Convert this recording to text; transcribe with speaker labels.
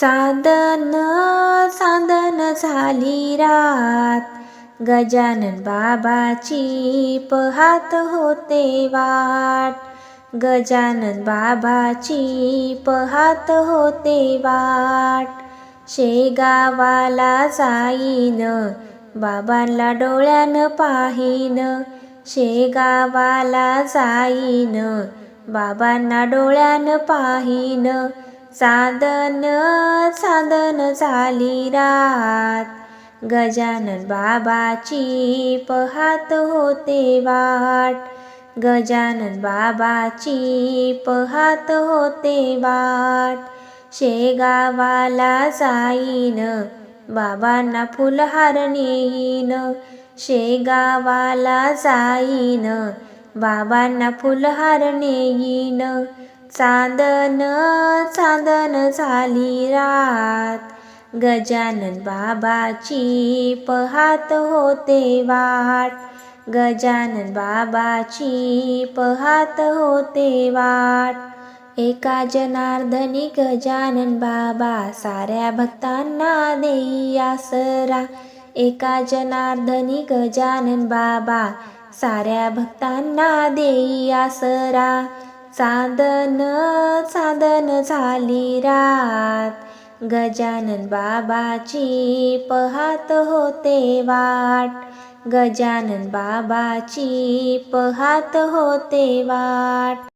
Speaker 1: साधन साधन झाली रात. गजानन बाबाची पहात होते वाट. गजानन बाबाची पहात होते वाट. शेगावाला जाईन बाबांना डोळ्यानं पाहीन. शेगावाला जाईन बाबांना डोळ्यानं पाहीन. साधन साधन झाली रात. गजानन बाबाची पहात होते वाट. गजानन बाबाची पहात होते वाट. शेगावाला जाईन बाबांना फुलहार नेईन शेगावाला जाईन बाबांना फुलहार नेईन चांदन चांदन झाली रात. गजानन बाबाची पहात होते वाट. गजानन बाबाची पहात होते वाट. एका जनार्दनी गजानन बाबा साऱ्या भक्तांना देई आसरा एका जनार्दनी गजानन बाबा साऱ्या भक्तांना देई आसरा चांदन चांदन झाली रात. गजानन बाबाची पहात होते वाट. गजानन बाबाची पहात होते वाट.